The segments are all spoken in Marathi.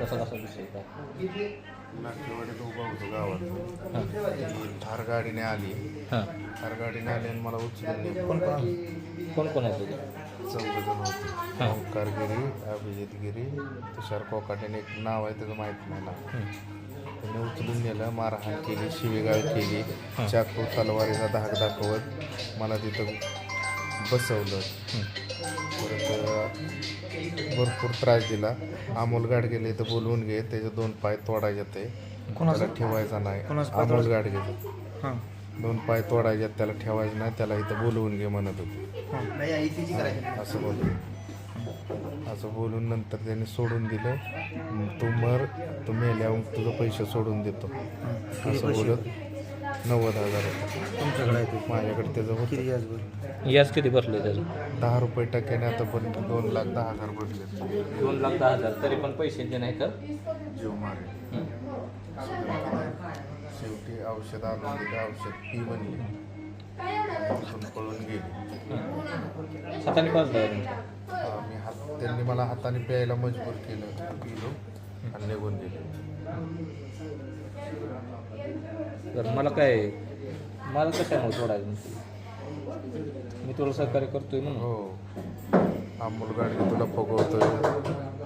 कसा कसा विषय काय? नाट्यवाडीत उभा होतो गावात. थार गाडीने आली. हां. थार गाडीने आली आणि मला उचलून. कोण कोण कोण कोण आहे तुझे चौघजण होते. हां. ओंकार गिरी अभिजित गिरी तुषार कोकाटेने एक नाव आहे त्याचं माहीत नाही ना त्याने उचलून नेलं मारहाण केली शिवीगाळ केली. चाकू तलवारीचा धाक दाखवत मला तिथं बसवलं. परत भरपूर त्रास दिला. अमोल गाडगेला इथं बोलवून घे. त्याचे दोन पाय तोडायचे ते. त्याला ठेवायचा नाही. अमोल गाडगेचं हां. दोन पाय तोडायचे त्याला ठेवायचं नाही. त्याला इथं बोलवून घे म्हणत होते. असं बोलून असं बोलून नंतर त्यांनी सोडून दिलं. "मग तू मर तू मेल्यावर तुझं पैसे सोडून देतो. असं बोलत. नव्वद हजार तुमच्याकडे आहे ते माझ्याकडे त्याचं होतं किती याच बरं याच किती भरले त्याचं? दहा रुपये टक्क्याने आतापर्यंत दोन लाख दहा हजार भरले. दोन लाख दहा हजार तरी पण पैसे दे नाही तर जीव मारे शेवटी औषध आणून दिलं औषध पी तिथून पळून गेली. हाताने पाजलं मी हात त्यांनी मला हाताने प्यायला मजबूर केलं पिलो. आणि निघून गेले. तर मला काय मला कशामुळे सोडायचं. म्हणते मी तुला सहकार्य करतोय म्हणून. हो. अमोल गाडगे तुला फगवतोय.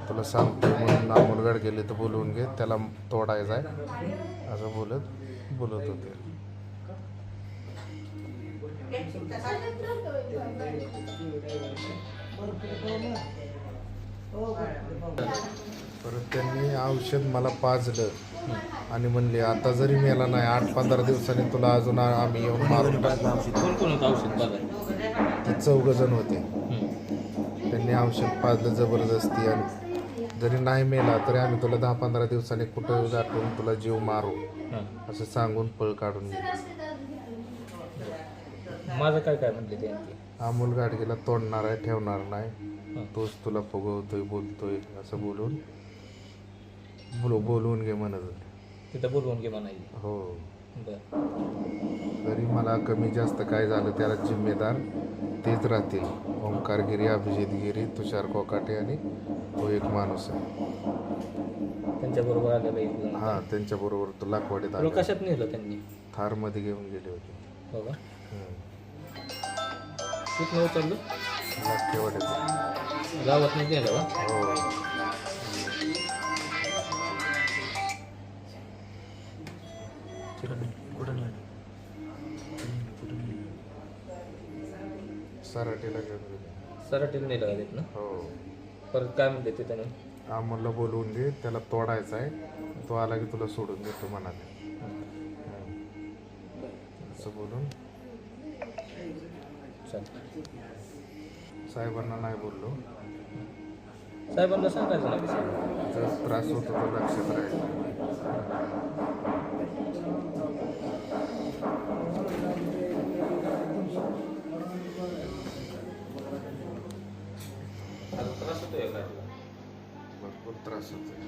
तुला सांगतोय म्हणून अमोल गाडगेले तर बोलवून घे त्याला तोडायचा आहे. असं बोलत बोलत होते. परत त्यांनी औषध मला पाजलं. आणि म्हणले आता जरी मेला नाही आठ पंधरा दिवसांनी तुला अजून आम्ही येऊन मारून कोण कोण होतं औषध बघाय ते चौघ जण होते. त्यांनी औषध पाजलं जबरदस्ती आणि जरी नाही मेला तरी आम्ही तुला दहा पंधरा दिवसांनी कुठं गाठून तुला जीव मारू असं सांगून पळ काढून गेले. माझं काय काय म्हणले त्यांची अमोल गाडगेला तोडणार आहे ठेवणार नाही. तोच तुला फुगवतोय बोलतोय असं बोलून. बोल बोलवून घे म्हणत होते. तिथं बोलवून घे म्हणायची. हो. बरं. तरी मला कमी जास्त काय झालं त्याला जिम्मेदार तेच राहतील. ओंकार गिरी अभिजित गिरी तुषार कोकाटे आणि तो एक माणूस आहे. त्यांच्याबरोबर आलेलं हां त्यांच्याबरोबर तो लाकवाडीत तुला आला कशात नेलं त्यांनी? थारमध्ये घेऊन गेले होते. हो का? हम्म. कुठं लाकवाडीत गावात नाही गेलं का? हो कुठं नाही. सराटीला घेऊन हो. परत काय म्हणते ते त्यानं? अमोलला बोलवून घे त्याला तोडायचा आहे. तो आला की तुला सोडून देतो म्हणाले. असं बोलून चालतं साहेबांना नाही बोललो. साहेबांना सांगायचं ना विषय. जर त्रास होतो तर लक्षात राहील. त्रास होतोय काय भरपूर त्रास होतो